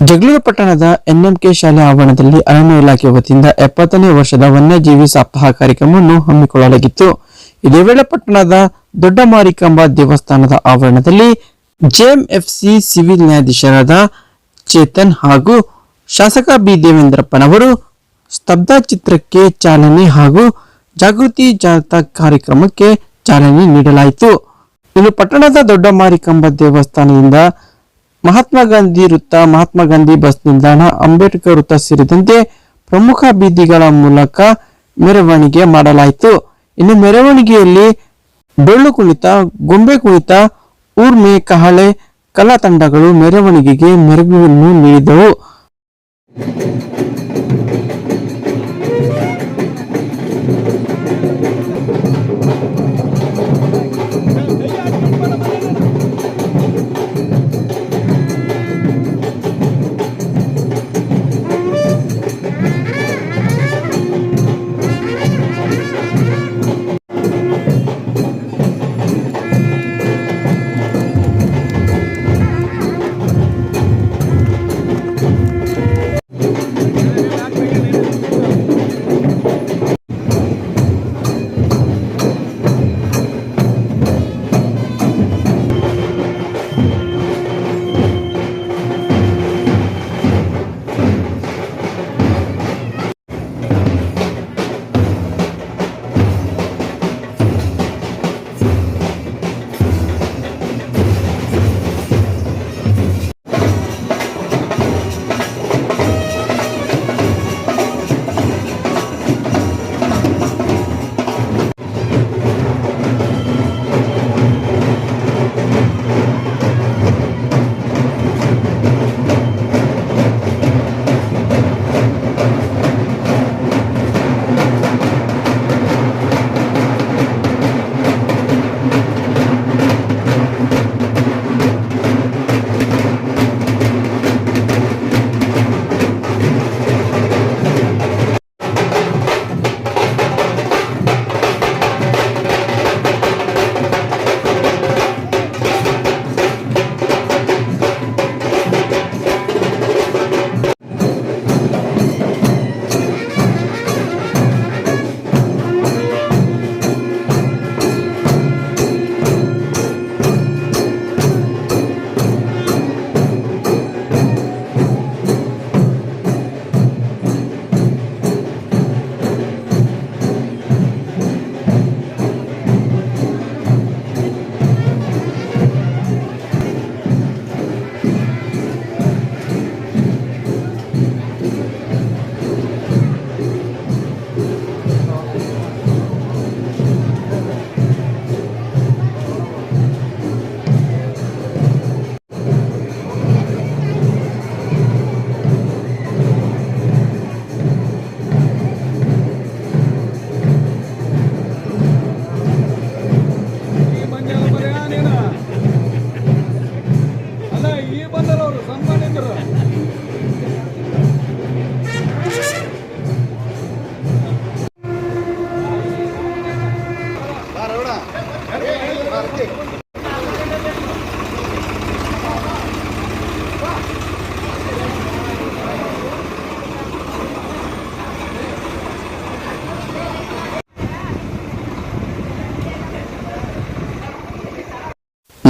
ಜಗಳೂರು ಪಟ್ಟಣದ ಎನ್ಎಂಕೆ ಶಾಲೆ ಆವರಣದಲ್ಲಿ ಅರಣ್ಯ ಇಲಾಖೆ ವತಿಯಿಂದ ಎಪ್ಪತ್ತನೇ ವರ್ಷದ ವನ್ಯಜೀವಿ ಸಪ್ತಾಹ ಕಾರ್ಯಕ್ರಮವನ್ನು ಹಮ್ಮಿಕೊಳ್ಳಲಾಗಿತ್ತು. ಇದೇ ವೇಳೆ ಪಟ್ಟಣದ ದೊಡ್ಡ ಮಾರಿಕಂಬ ದೇವಸ್ಥಾನದ ಆವರಣದಲ್ಲಿ ಜೆಎಂಎಫ್ಸಿ ಸಿವಿಲ್ ನ್ಯಾಯಾಧೀಶರಾದ ಚೇತನ್ ಹಾಗೂ ಶಾಸಕ ಬಿ ದೇವೇಂದ್ರಪ್ಪನವರು ಸ್ತಬ್ಧ ಚಿತ್ರಕ್ಕೆ ಚಾಲನೆ ಹಾಗೂ ಜಾಗೃತಿ ಜಾಥಾ ಕಾರ್ಯಕ್ರಮಕ್ಕೆ ಚಾಲನೆ ನೀಡಲಾಯಿತು. ಇನ್ನು ಪಟ್ಟಣದ ದೊಡ್ಡ ಮಾರಿಕಂಬ ದೇವಸ್ಥಾನದಿಂದ ಮಹಾತ್ಮ ಗಾಂಧಿ ವೃತ್ತ, ಮಹಾತ್ಮ ಗಾಂಧಿ ಬಸ್ ನಿಲ್ದಾಣ, ಅಂಬೇಡ್ಕರ್ ವೃತ್ತ ಸೇರಿದಂತೆ ಪ್ರಮುಖ ಬೀದಿಗಳ ಮೂಲಕ ಮೆರವಣಿಗೆ ಮಾಡಲಾಯಿತು. ಇನ್ನು ಮೆರವಣಿಗೆಯಲ್ಲಿ ಡೊಳ್ಳು ಕುಣಿತ, ಗೊಂಬೆ ಕುಣಿತ, ಊರ್ಮೆ, ಕಹಳೆ ಕಲಾ ತಂಡಗಳು ಮೆರವಣಿಗೆಗೆ ಮೆರುಗನ್ನು ನೀಡಿದವು.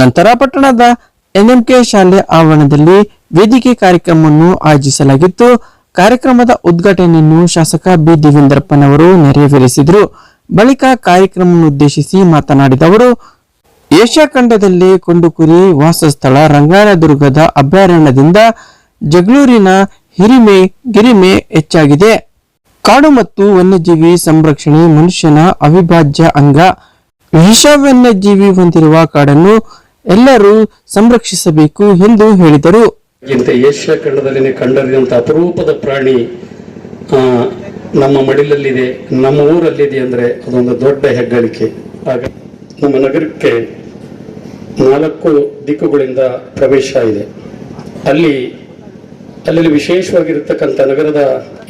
ನಂತರ ಪಟ್ಟಣದ ಎನ್ಎಂಕೆ ಶಾಲೆ ಆವರಣದಲ್ಲಿ ವೇದಿಕೆ ಕಾರ್ಯಕ್ರಮವನ್ನು ಆಯೋಜಿಸಲಾಗಿತ್ತು. ಕಾರ್ಯಕ್ರಮದ ಉದ್ಘಾಟನೆಯನ್ನು ಶಾಸಕ ಬಿ. ದೇವೇಂದ್ರಪ್ಪನವರು ನೆರವೇರಿಸಿದರು. ಬಳಿಕ ಕಾರ್ಯಕ್ರಮವನ್ನು ಉದ್ದೇಶಿಸಿ ಮಾತನಾಡಿದ ಅವರು, ಏಷ್ಯಾ ಖಂಡದಲ್ಲಿ ಕೊಂಡುಕುರಿ ವಾಸಸ್ಥಳ ರಂಗಾಯಣದುರ್ಗದ ಅಭಯಾರಣ್ಯದಿಂದ ಜಗಳೂರಿನ ಹಿರಿಮೆ, ಗಿರಿಮೆ ಹೆಚ್ಚಾಗಿದೆ. ಕಾಡು ಮತ್ತು ವನ್ಯಜೀವಿ ಸಂರಕ್ಷಣೆ ಮನುಷ್ಯನ ಅವಿಭಾಜ್ಯ ಅಂಗ. ವಿಷ ವನ್ಯಜೀವಿ ಹೊಂದಿರುವ ಕಾಡನ್ನು ಎಲ್ಲರೂ ಸಂರಕ್ಷಿಸಬೇಕು ಎಂದು ಹೇಳಿದರು. ಏಷ್ಯಾ ಖಂಡದಲ್ಲಿ ಕಂಡರಿದಂಥ ಅಪರೂಪದ ಪ್ರಾಣಿ ನಮ್ಮ ಮಡಿಲಲ್ಲಿದೆ, ನಮ್ಮ ಊರಲ್ಲಿದೆ ಅಂದರೆ ಅದೊಂದು ದೊಡ್ಡ ಹೆಗ್ಗಳಿಕೆ. ಆಗ ನಮ್ಮ ನಗರಕ್ಕೆ ನಾಲ್ಕು ದಿಕ್ಕುಗಳಿಂದ ಪ್ರವೇಶ ಇದೆ. ಅಲ್ಲಿ ಅಲ್ಲಿ ವಿಶೇಷವಾಗಿರತಕ್ಕಂಥ ನಗರದ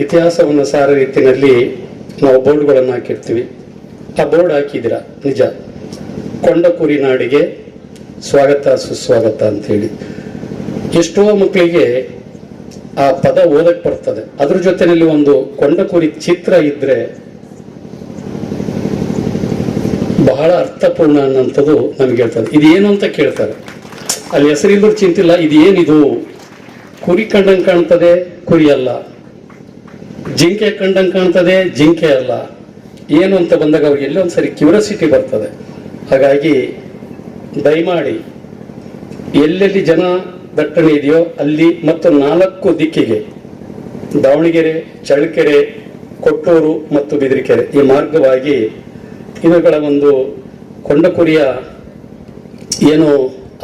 ಇತಿಹಾಸವನ್ನು ಸಾರ ರೀತಿಯಲ್ಲಿ ನಾವು ಬೋರ್ಡ್ಗಳನ್ನು ಹಾಕಿರ್ತೀವಿ ಆ ಬೋರ್ಡ್ ಹಾಕಿದಿರ ನಿಜ. ಕೊಂಡಕುರಿ ನಾಡಿಗೆ ಸ್ವಾಗತ, ಸುಸ್ವಾಗತ ಅಂತೇಳಿ. ಎಷ್ಟೋ ಮಕ್ಕಳಿಗೆ ಆ ಪದ ಓದಕ್ಕೆ ಬರ್ತದೆ. ಅದ್ರ ಜೊತೆಯಲ್ಲಿ ಒಂದು ಕೊಂಡಕುರಿ ಚಿತ್ರ ಇದ್ದರೆ ಬಹಳ ಅರ್ಥಪೂರ್ಣ ಅನ್ನೋಂಥದ್ದು ನಮ್ಗೆ ಹೇಳ್ತಾರೆ ಇದೇನು ಅಂತ ಕೇಳ್ತಾರೆ. ಅಲ್ಲಿ ಹೆಸರಿಲ್ಲದ್ರು ಚಿಂತಿಲ್ಲ, ಇದೇನಿದು? ಕುರಿ ಕಂಡಂಗೆ ಕಾಣ್ತದೆ, ಕುರಿ ಅಲ್ಲ. ಜಿಂಕೆ ಕಂಡಂಗೆ ಕಾಣ್ತದೆ, ಜಿಂಕೆ ಅಲ್ಲ. ಏನು ಅಂತ ಬಂದಾಗ ಅವ್ರಿಗೆ ಎಲ್ಲೊಂದ್ಸರಿ ಕ್ಯೂರಿಯಾಸಿಟಿ ಬರ್ತದೆ. ಹಾಗಾಗಿ ದಯಮಾಡಿ, ಎಲ್ಲೆಲ್ಲಿ ಜನ ದಟ್ಟಣೆ ಇದೆಯೋ ಅಲ್ಲಿ ಮತ್ತು ನಾಲ್ಕು ದಿಕ್ಕಿಗೆ, ದಾವಣಗೆರೆ, ಚಳ್ಳಕೆರೆ, ಕೊಟ್ಟೂರು ಮತ್ತು ಬಿದಿರಿಕೆರೆ, ಈ ಮಾರ್ಗವಾಗಿ ಇವುಗಳ ಒಂದು ಕೊಂಡಕುರಿಯ ಏನು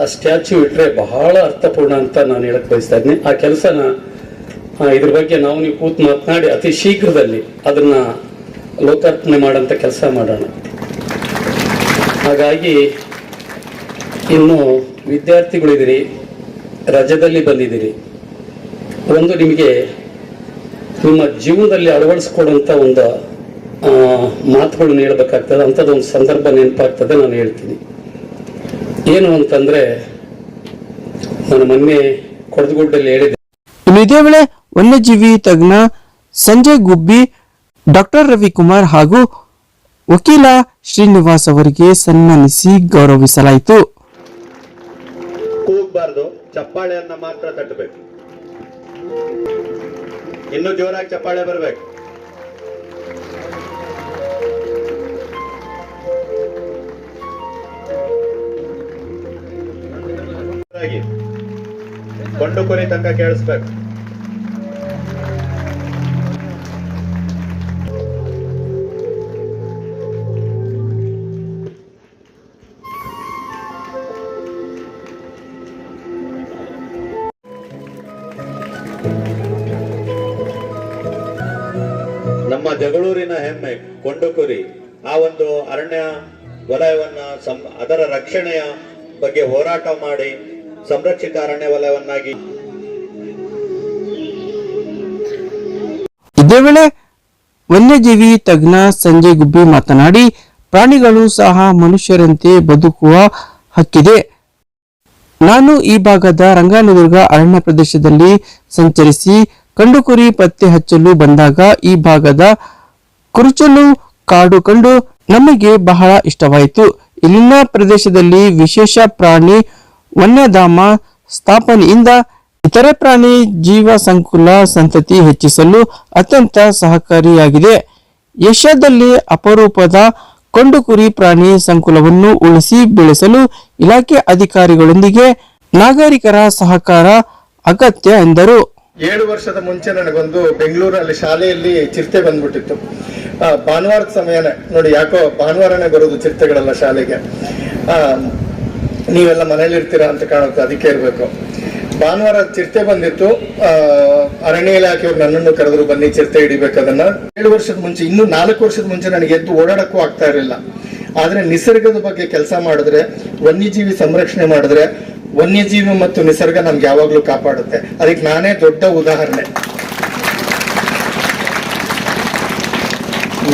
ಆ ಸ್ಟ್ಯಾಚ್ಯೂ ಇಟ್ಟರೆ ಬಹಳ ಅರ್ಥಪೂರ್ಣ ಅಂತ ನಾನು ಹೇಳಕ್ ಬಯಸ್ತಾ ಇದ್ದೀನಿ. ಆ ಕೆಲಸನ ಇದ್ರ ಬಗ್ಗೆ ನಾವು ನೀವು ಕೂತು ಮಾತನಾಡಿ ಅತಿ ಶೀಘ್ರದಲ್ಲಿ ಅದನ್ನ ಲೋಕಾರ್ಪಣೆ ಮಾಡೋಂಥ ಕೆಲಸ ಮಾಡೋಣ. ಹಾಗಾಗಿ ಇನ್ನು ವಿದ್ಯಾರ್ಥಿಗಳಿದ್ದೀರಿ, ರಜದಲ್ಲಿ ಬಂದಿದ್ದೀರಿ. ಒಂದು ನಿಮಗೆ ನಿಮ್ಮ ಜೀವನದಲ್ಲಿ ಅಳವಡಿಸ್ಕೊಡುವಂಥ ಒಂದು ಮಾತುಗಳನ್ನು ಹೇಳ್ಬೇಕಾಗ್ತದೆ. ಅಂಥದ್ದೊಂದು ಸಂದರ್ಭ ನೆನಪಾಗ್ತದೆ ನಾನು ಹೇಳ್ತೀನಿ. ಏನು ಅಂತಂದ್ರೆ, ನಾನು ಮೊನ್ನೆ ಕೊಡದಗುಡ್ಡಲ್ಲಿ ಹೇಳಿದೆ ಇದೇ ವೇಳೆ ವನ್ಯಜೀವಿ ತಜ್ಞ ಸಂಜಯ್ ಗುಬ್ಬಿ, ಡಾಕ್ಟರ್ ರವಿಕುಮಾರ್ ಹಾಗೂ ವಕೀಲ ಶ್ರೀನಿವಾಸ್ ಅವರಿಗೆ ಸನ್ಮಾನಿಸಿ ಗೌರವಿಸಲಾಯಿತು. ಕೂಗ್ಬಾರ್ದು ಚಪ್ಪಾಳೆಯನ್ನ ಮಾತ್ರ ತಟ್ಟಬೇಕು. ಇನ್ನು ಜೋರಾಗಿ ಚಪ್ಪಾಳೆ ಬರ್ಬೇಕು. ಕೊಂಡು ಕೊನೆ ತನಕ ಕೇಳಿಸ್ಬೇಕು. ನಮ್ಮ ಜಗಳೂರಿನ ಹೆಮ್ಮೆ, ಕೊಂಡುಕುರಿ, ಆ ಒಂದು ಅರಣ್ಯ ವಲಯವನ್ನ ಸಂ, ಅದರ ರಕ್ಷಣೆಯ ಬಗ್ಗೆ ಹೋರಾಟ ಮಾಡಿ ಸಂರಕ್ಷಿತ ಅರಣ್ಯ ವಲಯವನ್ನಾಗಿ. ಇದೇ ವೇಳೆ ವನ್ಯಜೀವಿ ತಜ್ಞ ಸಂಜಯ್ ಗುಬ್ಬಿ ಮಾತನಾಡಿ, ಪ್ರಾಣಿಗಳು ಸಹ ಮನುಷ್ಯರಂತೆ ಬದುಕುವ ಹಕ್ಕಿದೆ. ನಾನು ಈ ಭಾಗದ ರಂಗಾನದುರ್ಗ ಅರಣ್ಯ ಪ್ರದೇಶದಲ್ಲಿ ಸಂಚರಿಸಿ ಕಂಡುಕುರಿ ಪತ್ತೆ ಹಚ್ಚಲು ಬಂದಾಗ ಈ ಭಾಗದ ಕುರುಚಲು ಕಾಡು ಕಂಡು ನಮಗೆ ಬಹಳ ಇಷ್ಟವಾಯಿತು. ಇಲ್ಲಿನ ಪ್ರದೇಶದಲ್ಲಿ ವಿಶೇಷ ಪ್ರಾಣಿ ವನ್ಯಧಾಮ ಸ್ಥಾಪನೆಯಿಂದ ಇತರೆ ಪ್ರಾಣಿ ಜೀವ ಸಂಕುಲ ಸಂತತಿ ಹೆಚ್ಚಿಸಲು ಅತ್ಯಂತ ಸಹಕಾರಿಯಾಗಿದೆ. ಏಷ್ಯಾದಲ್ಲಿ ಅಪರೂಪದ ಕೊಂಡುಕುರಿ ಪ್ರಾಣಿ ಸಂಕುಲವನ್ನು ಉಳಿಸಿ ಬೆಳೆಸಲು ಇಲಾಖೆ ಅಧಿಕಾರಿಗಳೊಂದಿಗೆ ನಾಗರಿಕರ ಸಹಕಾರ ಅಗತ್ಯ ಎಂದರು. ಏಳು ವರ್ಷದ ಮುಂಚೆ ನನಗೊಂದು ಬೆಂಗಳೂರಲ್ಲಿ ಶಾಲೆಯಲ್ಲಿ ಚಿರತೆ ಬಂದ್ಬಿಟ್ಟಿತ್ತು. ಭಾನುವಾರದ ಸಮಯನೇ, ನೋಡಿ ಯಾಕೋ ಭಾನುವಾರನೇ ಬರೋದು ಚಿರತೆಗಳೆಲ್ಲ ಶಾಲೆಗೆ. ನೀವೆಲ್ಲ ಮನೇಲಿ ಇರ್ತೀರಾ ಅಂತ ಕಾಣುತ್ತೆ, ಅದಕ್ಕೆ ಇರಬೇಕು. ಭಾನುವಾರ ಚಿರತೆ ಬಂದಿತ್ತು. ಅರಣ್ಯ ಇಲಾಖೆಯವ್ರು ನನ್ನನ್ನು ಕರೆದ್ರು, ಬನ್ನಿ ಚಿರತೆ ಹಿಡಿಬೇಕು ಅದನ್ನ. ಏಳು ವರ್ಷದ ಮುಂಚೆ, ಇನ್ನು ನಾಲ್ಕು ವರ್ಷದ ಮುಂಚೆ ನನಗೆ ಎದ್ದು ಓಡಾಡಕ್ಕೂ ಆಗ್ತಾ ಇರಲಿಲ್ಲ. ಆದ್ರೆ ನಿಸರ್ಗದ ಬಗ್ಗೆ ಕೆಲಸ ಮಾಡಿದ್ರೆ, ವನ್ಯಜೀವಿ ಸಂರಕ್ಷಣೆ ಮಾಡಿದ್ರೆ ವನ್ಯಜೀವಿ ಮತ್ತು ನಿಸರ್ಗ ನಮ್ಗೆ ಯಾವಾಗ್ಲೂ ಕಾಪಾಡುತ್ತೆ. ಅದಕ್ಕೆ ನಾನೇ ದೊಡ್ಡ ಉದಾಹರಣೆ.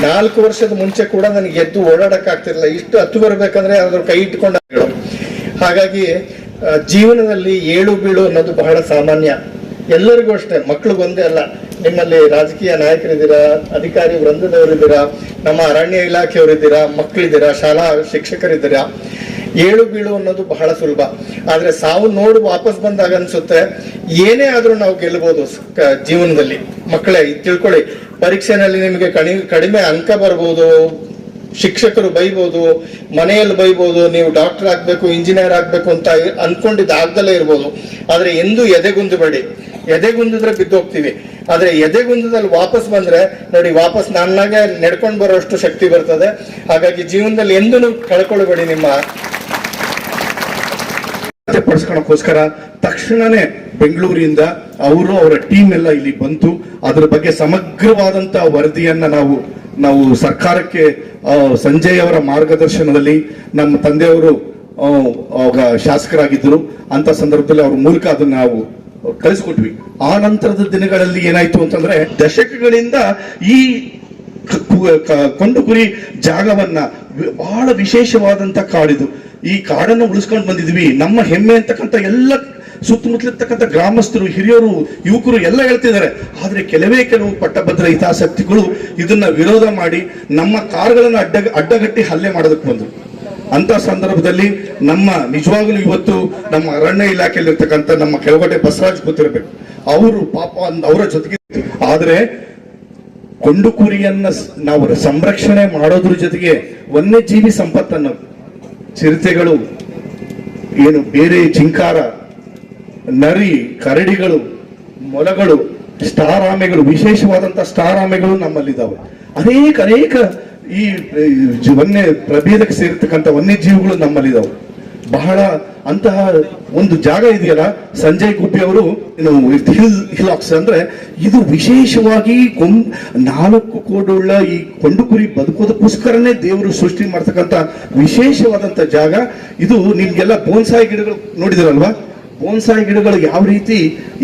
ನಾಲ್ಕು ವರ್ಷದ ಮುಂಚೆ ಕೂಡ ನನಗೆ ಎದ್ದು ಓಡಾಡಕ್ ಆಗ್ತಿರ್ಲಿಲ್ಲ. ಇಷ್ಟು ಹತ್ತು ಬರ್ಬೇಕಂದ್ರೆ ಅದ್ರ ಕೈ ಇಟ್ಕೊಂಡ ಹಾಗಾಗಿ ಜೀವನದಲ್ಲಿ ಏಳು ಬೀಳು ಅನ್ನೋದು ಬಹಳ ಸಾಮಾನ್ಯ. ಎಲ್ಲರಿಗೂ ಅಷ್ಟೇ ಮಕ್ಕಳು ಒಂದೇ ಅಲ್ಲ. ನಿಮ್ಮಲ್ಲಿ ರಾಜಕೀಯ ನಾಯಕರಿದ್ದೀರಾ, ಅಧಿಕಾರಿ ವೃಂದದವರಿದ್ದೀರಾ, ನಮ್ಮ ಅರಣ್ಯ ಇಲಾಖೆಯವರಿದ್ದೀರಾ ಮಕ್ಕಳಿದ್ದೀರಾ ಶಾಲಾ ಶಿಕ್ಷಕರಿದ್ದೀರಾ ಏಳು ಬೀಳು ಅನ್ನೋದು ಬಹಳ ಸುಲಭ. ಆದ್ರೆ ಸಾವು ನೋಡು ವಾಪಸ್ ಬಂದಾಗ ಅನ್ಸುತ್ತೆ, ಏನೇ ಆದ್ರೂ ನಾವು ಗೆಲ್ಲಬಹುದು ಜೀವನದಲ್ಲಿ. ಮಕ್ಕಳೇ ತಿಳ್ಕೊಳ್ಳಿ, ಪರೀಕ್ಷೆನಲ್ಲಿ ನಿಮಗೆ ಕಣಿ, ಕಡಿಮೆ ಅಂಕ ಬರ್ಬೋದು, ಶಿಕ್ಷಕರು ಬೈಬೋದು, ಮನೆಯಲ್ಲಿ ಬೈಬೋದು, ನೀವು ಡಾಕ್ಟರ್ ಆಗ್ಬೇಕು, ಇಂಜಿನಿಯರ್ ಆಗ್ಬೇಕು ಅಂತ ಅನ್ಕೊಂಡಿದ್ದು ಆಗ್ದಲೇ ಇರ್ಬೋದು. ಆದ್ರೆ ಎಂದೂ ಎದೆಗುಂದಬೇಡಿ. ಎದೆಗುಂದಿದ್ರೆ ಬಿದ್ದೋಗ್ತೀವಿ. ಆದ್ರೆ ಎದೆಗುಂದದಲ್ಲಿ ವಾಪಸ್ ಬಂದ್ರೆ, ನೋಡಿ, ವಾಪಸ್ ನನ್ನಾಗೆ ನಡ್ಕೊಂಡು ಬರೋಷ್ಟು ಶಕ್ತಿ ಬರ್ತದೆ. ಹಾಗಾಗಿ ಜೀವನದಲ್ಲಿ ಎಂದೂ ಕಳ್ಕೊಳ್ಬೇಡಿ ನಿಮ್ಮ ಪಡಿಸ್ಕೊಳಕ್ಕೋಸ್ಕರ ತಕ್ಷಣನೇ ಬೆಂಗಳೂರಿಂದ ಅವರು ಅವರ ಟೀಮ್ ಎಲ್ಲ ಇಲ್ಲಿ ಬಂತು. ಅದರ ಬಗ್ಗೆ ಸಮಗ್ರವಾದಂತ ವರದಿಯನ್ನ ನಾವು ನಾವು ಸರ್ಕಾರಕ್ಕೆ ಸಂಜಯ್ ಅವರ ಮಾರ್ಗದರ್ಶನದಲ್ಲಿ ನಮ್ಮ ತಂದೆಯವರು ಅವಾಗ ಶಾಸಕರಾಗಿದ್ದರು. ಅಂತ ಸಂದರ್ಭದಲ್ಲಿ ಅವ್ರ ಮೂಲಕ ಅದನ್ನ ನಾವು ಕಳಿಸ್ಕೊಟ್ವಿ. ಆ ನಂತರದ ದಿನಗಳಲ್ಲಿ ಏನಾಯ್ತು ಅಂತಂದ್ರೆ ದಶಕಗಳಿಂದ ಈ ಕೊಂಡುಕುರಿ ಕೊಂಡು ಕುರಿ ಜಾಗವನ್ನ ಬಹಳ ವಿಶೇಷವಾದಂತ ಕಾಡಿದು. ಈ ಕಾಡನ್ನು ಉಳಿಸ್ಕೊಂಡು ಬಂದಿದ್ವಿ. ನಮ್ಮ ಹೆಮ್ಮೆ ಅಂತಕ್ಕಂಥ ಎಲ್ಲ ಸುತ್ತಮುತ್ತಲಿರ್ತಕ್ಕಂಥ ಗ್ರಾಮಸ್ಥರು, ಹಿರಿಯರು, ಯುವಕರು ಎಲ್ಲ ಹೇಳ್ತಿದ್ದಾರೆ. ಆದರೆ ಕೆಲವೇ ಕೆಲವು ಪಟ್ಟಭದ್ರ ಹಿತಾಸಕ್ತಿಗಳು ಇದನ್ನ ವಿರೋಧ ಮಾಡಿ ನಮ್ಮ ಕಾರ್ಗಳನ್ನು ಅಡ್ಡ, ಅಡ್ಡಗಟ್ಟಿ ಹಲ್ಲೆ ಮಾಡೋದಕ್ಕೆ ಬಂದರು. ಅಂತ ಸಂದರ್ಭದಲ್ಲಿ ನಮ್ಮ ನಿಜವಾಗ್ಲೂ ಇವತ್ತು ನಮ್ಮ ಅರಣ್ಯ ಇಲಾಖೆಯಲ್ಲಿರ್ತಕ್ಕಂಥ ನಮ್ಮ ಕೆಳಗಡೆ ಬಸವರಾಜ್ ಗೊತ್ತಿರಬೇಕು ಅವರು ಪಾಪ ಅವರ ಜೊತೆಗೆ ಆದ್ರೆ ಕೊಂಡು ಕುರಿಯನ್ನ ನಾವು ಸಂರಕ್ಷಣೆ ಮಾಡೋದ್ರ ಜೊತೆಗೆ ವನ್ಯಜೀವಿ ಸಂಪತ್ತನ್ನು ಚಿರತೆಗಳು, ಏನು ಬೇರೆ ಚಿಂಕಾರ, ನರಿ, ಕರಡಿಗಳು, ಮೊಲಗಳು ಸ್ಟಾರ್ ಆಮೆಗಳು ವಿಶೇಷವಾದಂತಹ ಸ್ಟಾರ್ ಆಮೆಗಳು ನಮ್ಮಲ್ಲಿದ್ದಾವೆ. ಅನೇಕ ಅನೇಕ ಈ ವನ್ಯ ಪ್ರಭೇದಕ್ಕೆ ಸೇರ್ತಕ್ಕಂಥ ವನ್ಯಜೀವಿಗಳು ನಮ್ಮಲ್ಲಿದ್ದಾವೆ. ಬಹಳ ಅಂತಹ ಒಂದು ಜಾಗ ಇದೆಯಲ್ಲ, ಸಂಜಯ್ ಗುಬ್ಬಿ ಅವರು ಹಿಲ್ ಹಿಲಾಕ್ಸ್ ಅಂದ್ರೆ ಇದು ವಿಶೇಷವಾಗಿ ಕೊಂ ನಾಲ್ಕು ಕೋಡುಳ್ಳ ಈ ಕೊಂಡುಕುರಿ ಬದುಕೋದಕ್ಕೋಸ್ಕರನೇ ದೇವರು ಸೃಷ್ಟಿ ಮಾಡ್ತಕ್ಕಂಥ ವಿಶೇಷವಾದಂತ ಜಾಗ. ಇದು ನಿಮ್ಗೆಲ್ಲ ಬೋನ್ಸಾಯಿ ಗಿಡಗಳು ನೋಡಿದಿರಲ್ವಾ? ಬೋನ್ಸಾಯಿ ಗಿಡಗಳು ಯಾವ ರೀತಿ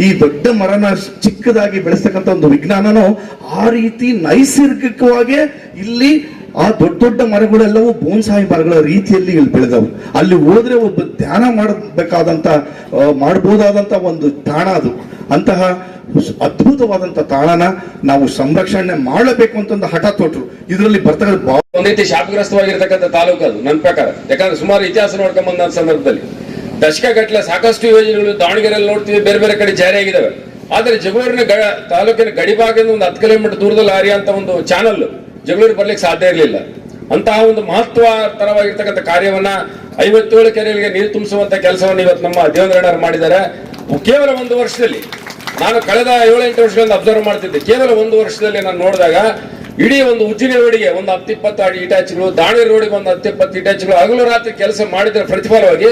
ಈ ದೊಡ್ಡ ಮರನ ಚಿಕ್ಕದಾಗಿ ಬೆಳೆಸ್ತಕ್ಕಂಥ ಒಂದು ವಿಜ್ಞಾನನೋ, ಆ ರೀತಿ ನೈಸರ್ಗಿಕವಾಗಿ ಇಲ್ಲಿ ಆ ದೊಡ್ಡ ದೊಡ್ಡ ಮರಗಳೆಲ್ಲವೂ ಬೋನ್ಸಾಯಿ ಮರಗಳ ರೀತಿಯಲ್ಲಿ ಇಲ್ಲಿ ಬೆಳೆದವು. ಅಲ್ಲಿ ಹೋದ್ರೆ ಒಬ್ಬ ಧ್ಯಾನ ಮಾಡಬೇಕಾದಂತ ಮಾಡಬಹುದಾದಂತ ಒಂದು ತಾಣ ಅದು. ಅಂತಹ ಅದ್ಭುತವಾದಂತ ತಾಣನ ನಾವು ಸಂರಕ್ಷಣೆ ಮಾಡಬೇಕು ಅಂತ ಒಂದು ಹಠ ತೊಟ್ರು. ಇದರಲ್ಲಿ ಬರ್ತಕ್ಕಂಥ ಒಂದ್ ರೀತಿ ಶಾಪಗ್ರಸ್ತವಾಗಿರ್ತಕ್ಕಂಥ ತಾಲೂಕು ಅದು ನನ್ನ ಪ್ರಕಾರ. ಯಾಕಂದ್ರೆ ಸುಮಾರು ಇತಿಹಾಸ ನೋಡ್ಕೊಂಡ್ ಬಂದ ಸಂದರ್ಭದಲ್ಲಿ. ದಶಕ ಗಟ್ಟಲೆ ಸಾಕಷ್ಟು ಯೋಜನೆಗಳು ದಾವಣಗೆರೆಯಲ್ಲಿ ನೋಡ್ತೀವಿ, ಬೇರೆ ಬೇರೆ ಕಡೆ ಜಾರಿಯಾಗಿದ್ದಾವೆ ಆದರೆ ಜಗಳೂರಿನ ಗ ತಾಲೂಕಿನ ಗಡಿಭಾಗದಿಂದ ಒಂದು ಹತ್ತು ಕಿಲೋಮೀಟರ್ ದೂರದಲ್ಲಿ ಹಾರಿಯಂತ ಒಂದು ಚಾನಲ್ ಜಗಳೂರು ಬರ್ಲಿಕ್ಕೆ ಸಾಧ್ಯ ಇರಲಿಲ್ಲ. ಅಂತಹ ಒಂದು ಮಹತ್ವತರವಾಗಿರ್ತಕ್ಕಂಥ ಕಾರ್ಯವನ್ನ ಐವತ್ತೇಳು ಕೆರೆಗಳಿಗೆ ನೀರು ತುಂಬಿಸುವಂತ ಕೆಲಸವನ್ನು ಇವತ್ತು ನಮ್ಮ ದೇವೇಂದ್ರಣ್ಣರು ಮಾಡಿದ್ದಾರೆ. ಕೇವಲ ಒಂದು ವರ್ಷದಲ್ಲಿ, ನಾನು ಕಳೆದ ಏಳೆಂಟು ವರ್ಷಗಳಿಂದ ಅಬ್ಸರ್ವ್ ಮಾಡ್ತಿದ್ದೆ. ಕೇವಲ ಒಂದು ವರ್ಷದಲ್ಲಿ ನಾನು ನೋಡಿದಾಗ ಇಡೀ ಒಂದು ಉಜ್ಜಿನ ರೋಡಿಗೆ ಒಂದು ಹತ್ತಿಪ್ಪತ್ತು ಇಟಾಚಿಗಳು ದಾವಣಗೆರೆ ರೋಡಿಗೆ ಒಂದು ಹತ್ತಿಪ್ಪತ್ತು ಇಟಾಚಿಗಳು ಹಗಲು ರಾತ್ರಿ ಕೆಲಸ ಮಾಡಿದ್ರ ಪ್ರತಿಫಲವಾಗಿ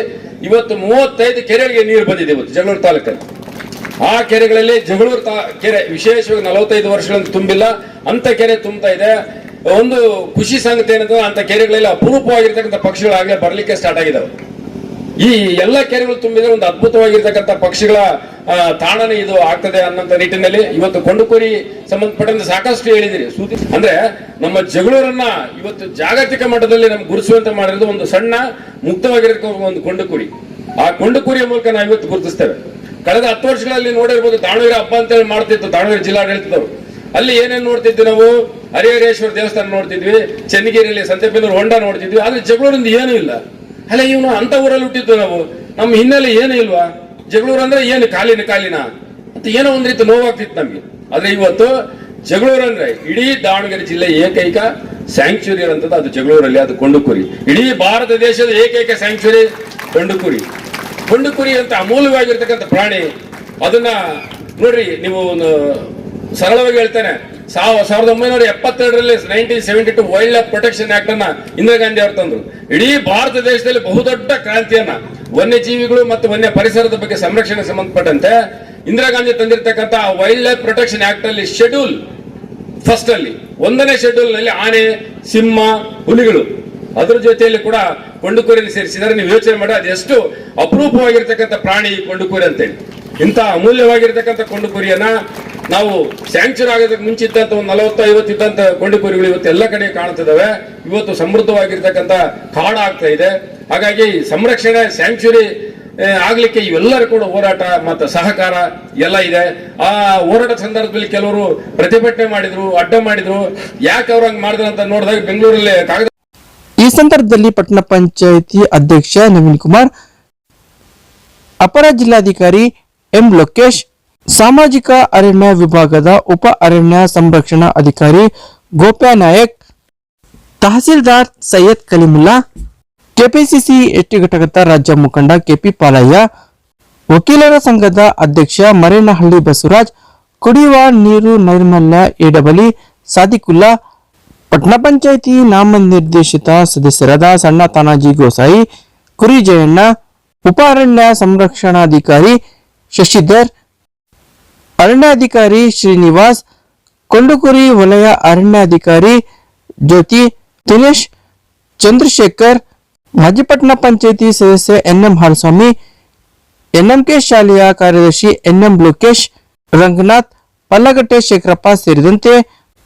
ಇವತ್ತು ಮೂವತ್ತೈದು ಕೆರೆಗಳಿಗೆ ನೀರು ಬಂದಿದೆ ಇವತ್ತು ಜಗಳೂರು ತಾಲೂಕಲ್ಲಿ. ಆ ಕೆರೆಗಳಲ್ಲಿ ಜಗಳೂರು ತಾ, ಕೆರೆ ವಿಶೇಷವಾಗಿ ನಲವತ್ತೈದು ವರ್ಷಗಳಿಂದ ತುಂಬಿಲ್ಲ. ಅಂತ ಕೆರೆ ತುಂಬ್ತಾ ಇದೆ. ಒಂದು ಖುಷಿ ಸಂಗತಿ ಏನಂದ್ರೆ ಅಂತ ಕೆರೆಗಳೆಲ್ಲ ಅಪರೂಪವಾಗಿರ್ತಕ್ಕಂಥ ಪಕ್ಷಿಗಳು ಬರಲಿಕ್ಕೆ ಸ್ಟಾರ್ಟ್ ಆಗಿದಾವೆ. ಈ ಎಲ್ಲ ಕೆರೆಗಳು ತುಂಬಿದ್ರೆ ಒಂದು ಅದ್ಭುತವಾಗಿರ್ತಕ್ಕಂಥ ಪಕ್ಷಿಗಳ ತಾಣನೇ ಇದು ಆಗ್ತದೆ ಅನ್ನೋಂಥ ನಿಟ್ಟಿನಲ್ಲಿ ಇವತ್ತು ಕೊಂಡುಕೋರಿ ಸಂಬಂಧಪಟ್ಟಂತೆ ಸಾಕಷ್ಟು ಹೇಳಿದಿರಿ. ಸೂತಿ ಅಂದ್ರೆ ನಮ್ಮ ಜಗಳೂರನ್ನ ಇವತ್ತು ಜಾಗತಿಕ ಮಟ್ಟದಲ್ಲಿ ನಮ್ಗೆ ಗುರುಸುವಂತೆ ಮಾಡಿರೋದು ಒಂದು ಸಣ್ಣ ಮುಕ್ತವಾಗಿರೋ ಒಂದು ಕೊಂಡುಕುರಿ. ಆ ಕೊಂಡುಕುರಿಯ ಮೂಲಕ ನಾವು ಇವತ್ತು ಗುರುತಿಸ್ತೇವೆ. ಕಳೆದ ಹತ್ತು ವರ್ಷಗಳಲ್ಲಿ ನೋಡಿರ್ಬೋದು ದಾವಣಗೆರೆ ಹಬ್ಬ ಅಂತೇಳಿ ಮಾಡ್ತಿತ್ತು ದಾವಣಗೆರೆ ಜಿಲ್ಲಾಡಳಿತದವರು. ಅಲ್ಲಿ ಏನೇನು ನೋಡ್ತಿದ್ವಿ ನಾವು? ಹರಿಹರೇಶ್ವರ ದೇವಸ್ಥಾನ ನೋಡ್ತಿದ್ವಿ, ಚನ್ನಗಿರಿಯಲ್ಲಿ ಸಂತೆಬೆನ್ನೂರು ಹೊಂಡ ನೋಡ್ತಿದ್ವಿ, ಆದ್ರೆ ಜಗಳೂರಿಂದ ಏನೂ ಇಲ್ಲ. ಅಲ್ಲ, ಇವನು ಅಂತ ಊರಲ್ಲಿ ಹುಟ್ಟಿದ್ವಿ ನಾವು. ನಮ್ಮ ಹಿನ್ನೆಲೆ ಏನು ಇಲ್ವಾ? ಜಗಳೂರು ಅಂದ್ರೆ ಏನು ಕಾಲಿನ ಕಾಲಿನ? ಅಂತ ಏನೋ ಒಂದ್ ರೀತಿ ನೋವಾಗ್ತಿತ್ತು ನಮ್ಗೆ. ಆದ್ರೆ ಇವತ್ತು ಜಗಳೂರು ಅಂದ್ರೆ ಇಡೀ ದಾವಣಗೆರೆ ಜಿಲ್ಲೆ ಏಕೈಕ ಸ್ಯಾಂಕ್ಚುರಿ ಅಂತದ್ದು ಅದು ಜಗಳೂರಲ್ಲಿ, ಅದು ಕೊಂಡುಕುರಿ. ಇಡೀ ಭಾರತ ದೇಶದ ಏಕೈಕ ಸ್ಯಾಂಕ್ಚುರಿ ಕೊಂಡುಕುರಿ. ಕೊಂಡುಕುರಿ ಅಂತ ಅಮೂಲ್ಯವಾಗಿರ್ತಕ್ಕಂಥ ಪ್ರಾಣಿ. ಅದನ್ನ ನೋಡ್ರಿ, ನೀವು ಒಂದು ಸರಳವಾಗಿ ಹೇಳ್ತೇನೆ. ಸಾವಿರದ ಒಂಬೈನೂರ ಎಪ್ಪತ್ತೆರಡರಲ್ಲಿ nineteen seventy two wildlife protection act ಅನ್ನ ಇಂದಿರಾ ಗಾಂಧಿ ಅವರು ತಂದ್ರು. ಇಡೀ ಭಾರತ ದೇಶದಲ್ಲಿ ಬಹುದೊಡ್ಡ ಕ್ರಾಂತಿಯನ್ನ, ವನ್ಯಜೀವಿಗಳು ಮತ್ತು ವನ್ಯ ಪರಿಸರದ ಬಗ್ಗೆ ಸಂರಕ್ಷಣೆ ಸಂಬಂಧಪಟ್ಟಂತೆ ಇಂದಿರಾ ಗಾಂಧಿ ತಂದಿರತಕ್ಕಂತಹ ವೈಲ್ಡ್ ಲೈಫ್ ಪ್ರೊಟೆಕ್ಷನ್ ಆಕ್ಟ್ ಅಲ್ಲಿ ಶೆಡ್ಯೂಲ್ ಫಸ್ಟ್ ಅಲ್ಲಿ, ಒಂದನೇ ಶೆಡ್ಯೂಲ್ನಲ್ಲಿ ಆನೆ, ಸಿಂಹ, ಹುಲಿಗಳು. ಅದರ ಜೊತೆಯಲ್ಲಿ ಕೂಡ ಕೊಂಡುಕೂರಿನ ಸೇರಿಸಿದರೆ ನೀವು ಯೋಚನೆ ಮಾಡಿ ಅದೆಷ್ಟು ಅಪರೂಪವಾಗಿರ್ತಕ್ಕಂಥ ಪ್ರಾಣಿ ಕೊಂಡುಕೂರಿ ಅಂತೇಳಿ. ಇಂಥ ಅಮೂಲ್ಯವಾಗಿರ್ತಕ್ಕಂಥ ಕೊಂಡುಕುರಿಯನ್ನ ನಾವು ಸ್ಯಾಂಕ್ಷನ್ ಆಗೋದಕ್ಕೆ ಮುಂಚೆ ಇದ್ದಂತ ಒಂದು ನಲವತ್ತು ಇದ್ದಂತ ಕೊಂಡುಕುರಿಗಳು ಇವತ್ತು ಎಲ್ಲ ಕಡೆ ಕಾಣ್ತಿದ್ದಾವೆ ಇವತ್ತು ಸಮೃದ್ಧವಾಗಿರ್ತಕ್ಕಂಥ ಕಾಡ ಆಗ್ತಾ ಇದೆ. ಹಾಗಾಗಿ ಸಂರಕ್ಷಣೆ ಸ್ಯಾಂಕ್ಚುರಿ ಆಗ್ಲಿಕ್ಕೆ ಇವೆಲ್ಲರೂ ಕೂಡ ಹೋರಾಟ ಮತ್ತು ಸಹಕಾರ ಎಲ್ಲ ಇದೆ. ಆ ಹೋರಾಟ ಸಂದರ್ಭದಲ್ಲಿ ಕೆಲವರು ಪ್ರತಿಭಟನೆ ಮಾಡಿದ್ರು, ಅಡ್ಡ ಮಾಡಿದ್ರು. ಯಾಕೆ ಅವ್ರ ಹಂಗೆ ಮಾಡಿದ್ರು ಅಂತ ನೋಡಿದಾಗ ಬೆಂಗಳೂರಲ್ಲಿ ಕಾಗದ ಈ ಸಂದರ್ಭದಲ್ಲಿ ಪಟ್ಟಣ ಪಂಚಾಯಿತಿ ಅಧ್ಯಕ್ಷ ನವೀನ್ ಕುಮಾರ್, ಅಪರ ಜಿಲ್ಲಾಧಿಕಾರಿ ಎಂ ಲೋಕೇಶ್, ಸಾಮಾಜಿಕ ಅರಣ್ಯ ವಿಭಾಗದ ಉಪ ಅರಣ್ಯ ಸಂರಕ್ಷಣಾ ಅಧಿಕಾರಿ ಗೋಪ್ಯಾ ನಾಯಕ್, ತಹಸೀಲ್ದಾರ್ ಸೈಯದ್ ಕಲಿಮುಲ್ಲಾ, ಕೆಪಿಸಿಸಿ ಎಸ್ಟಿ ಘಟಕದ ರಾಜ್ಯ ಮುಖಂಡ ಕೆಪಿ ಪಾಲಯ್ಯ, ವಕೀಲರ ಸಂಘದ ಅಧ್ಯಕ್ಷ ಮರೇನಹಳ್ಳಿ ಬಸವರಾಜ್, ಕುಡಿಯುವ ನೀರು ನೈರ್ಮಲ್ಯ ಎಡಬಲಿ ಸಾದಿಕುಲ್ಲಾ ಪಟ್ಟಣ ಪಂಚಾಯಿತಿ ನಾಮನಿರ್ದೇಶಿತ ಸದಸ್ಯರಾದ ಸಣ್ಣ ತಾನಾಜಿ ಗೋಸಾಯಿ, ಕುರಿ ಜಯಣ್ಣ, ಉಪ ಅರಣ್ಯ ಸಂರಕ್ಷಣಾಧಿಕಾರಿ ಶಶಿಧರ್ ಅರಣ್ಯಾಧಿಕಾರಿ ಶ್ರೀನಿವಾಸ್, ಕೊಂಡುಕುರಿ ವಲಯ ಅರಣ್ಯಾಧಿಕಾರಿ ಜ್ಯೋತಿ, ದಿನೇಶ್, ಚಂದ್ರಶೇಖರ್ ಮಾಜಿ ಪಟ್ಟಣ ಪಂಚಾಯಿತಿ ಸದಸ್ಯ ಎನ್ಎಂ ಹಾಲಸ್ವಾಮಿ ಎನ್ಎಂಕೆ ಶಾಲೆಯ ಕಾರ್ಯದರ್ಶಿ ಎನ್ಎಂ ಲೋಕೇಶ್, ರಂಗನಾಥ್, ಪಲ್ಲಗಟ್ಟೆ ಶೇಖರಪ್ಪ ಸೇರಿದಂತೆ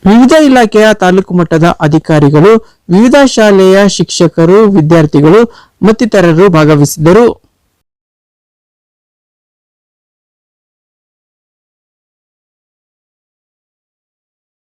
ವಿವಿಧ ಇಲಾಖೆಯ ತಾಲೂಕು ಮಟ್ಟದ ಅಧಿಕಾರಿಗಳು, ವಿವಿಧ ಶಾಲೆಯ ಶಿಕ್ಷಕರು, ವಿದ್ಯಾರ್ಥಿಗಳು ಮತ್ತಿತರರು ಭಾಗವಹಿಸಿದ್ದರು.